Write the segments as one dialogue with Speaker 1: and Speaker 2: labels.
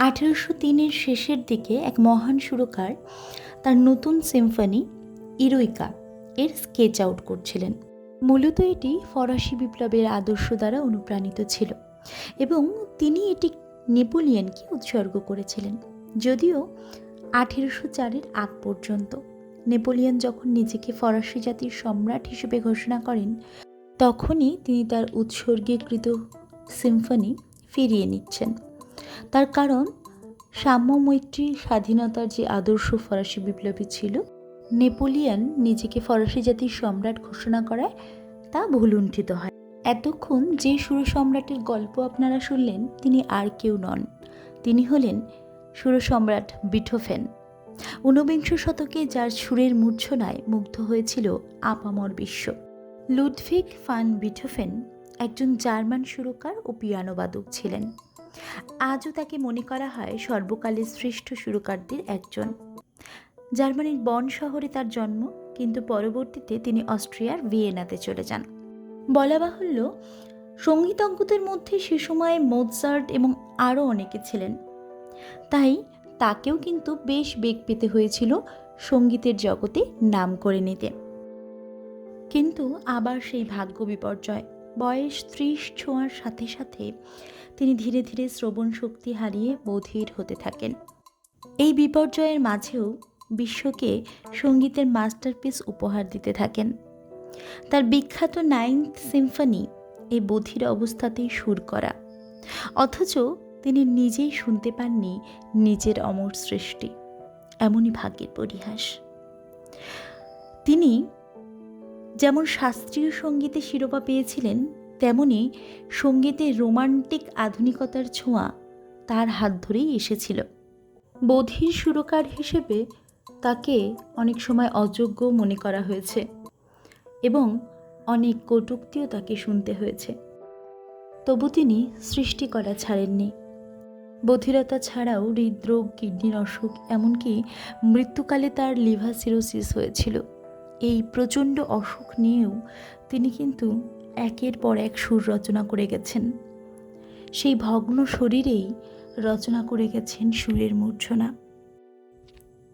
Speaker 1: আঠেরোশো তিনের শেষের দিকে এক মহান সুরকার তার নতুন সিম্ফনি ইরোইকা এর স্কেচ আউট করছিলেন। মূলত এটি ফরাসি বিপ্লবের আদর্শ দ্বারা অনুপ্রাণিত ছিল এবং তিনি এটি নেপোলিয়ানকে উৎসর্গ করেছিলেন। যদিও আঠেরোশো চারের আগ পর্যন্ত নেপোলিয়ান যখন নিজেকে ফরাসি জাতির সম্রাট হিসেবে ঘোষণা করেন, তখনই তিনি তার উৎসর্গীকৃত সিম্ফনি ফিরিয়ে নিচ্ছেন। তার কারণ সাম্য মৈত্রী স্বাধীনতার যে আদর্শ ফরাসি বিপ্লবী ছিল, নেপোলিয়ন নিজেকে ফরাসি জাতির সম্রাট ঘোষণা করায় তা ভুলুণ্ঠিত হয়। এতক্ষণ যে সুর সম্রাটের গল্প আপনারা শুনলেন, তিনি আর কেউ নন। তিনি হলেন সুর সম্রাট বিঠোফেন। ঊনবিংশ শতকে যার সুরের মূর্ছনায় মুগ্ধ হয়েছিল আপামর বিশ্ব। লুডভিগ ফান বিঠোফেন একজন জার্মান সুরকার ও পিয়ানোবাদক ছিলেন। আজও তাকে মনে করা হয় সর্বকালের শ্রেষ্ঠ সুরকারদের একজন। জার্মানির বন শহরে তার জন্ম, কিন্তু পরবর্তীতে তিনি অস্ট্রিয়ার ভিয়েনাতে চলে যান। বলা বাহুল্য সঙ্গীতজ্ঞদের মধ্যে সে সময়ে মোৎসার্ট এবং আরও অনেকে ছিলেন। তাই তাকেও কিন্তু বেশ বেগ পেতে হয়েছিল সঙ্গীতের জগতে নাম করে নিতে। কিন্তু আবার সেই ভাগ্য বিপর্যয়। বয়স ত্রিশ ছোঁয়ার সাথে সাথে তিনি ধীরে ধীরে শ্রবণ শক্তি হারিয়ে বধির হতে থাকেন। এই বিপর্যয়ের মাঝেও বিশ্বকে সঙ্গীতের মাস্টারপিস উপহার দিতে থাকেন। তার বিখ্যাত নাইন্থ সিম্ফনি এই বধির অবস্থাতেই সুর করা। অথচ তিনি নিজেই শুনতে পাননি নিজের অমর সৃষ্টি। এমনই ভাগ্যের পরিহাস। তিনি যেমন শাস্ত্রীয় সঙ্গীতে শিরোপা পেয়েছিলেন, তেমনি সঙ্গীতের রোমান্টিক আধুনিকতার ছোঁয়া তার হাত ধরেই এসেছিল। বধির সুরকার হিসেবে তাকে অনেক সময় অযোগ্য মনে করা হয়েছে এবং অনেক কটূক্তিও তাকে শুনতে হয়েছে। তবু তিনি সৃষ্টি করা ছাড়েননি। বধিরতা ছাড়াও হৃদরোগ, কিডনির অসুখ, এমনকি মৃত্যুকালে তার লিভার সিরোসিস হয়েছিল। এই প্রচণ্ড অসুখ নিয়েও তিনি কিন্তু একের পর এক সুর রচনা করে গেছেন। সেই ভগ্ন শরীরেই রচনা করে গেছেন সুরের মূর্ছনা।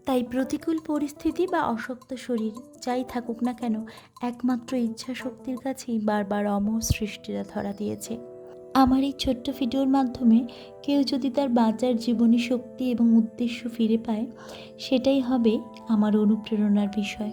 Speaker 1: তাই প্রতিকূল পরিস্থিতি বা অশক্ত শরীর যাই থাকুক না কেন, একমাত্র ইচ্ছা শক্তির কাছেই বারবার অমর সৃষ্টিরা ধরা দিয়েছে। আমার এই ছোট্ট ভিডিওর মাধ্যমে কেউ যদি তার বাঁচার জীবনী শক্তি এবং উদ্দেশ্য ফিরে পায়, সেটাই হবে আমার অনুপ্রেরণার বিষয়।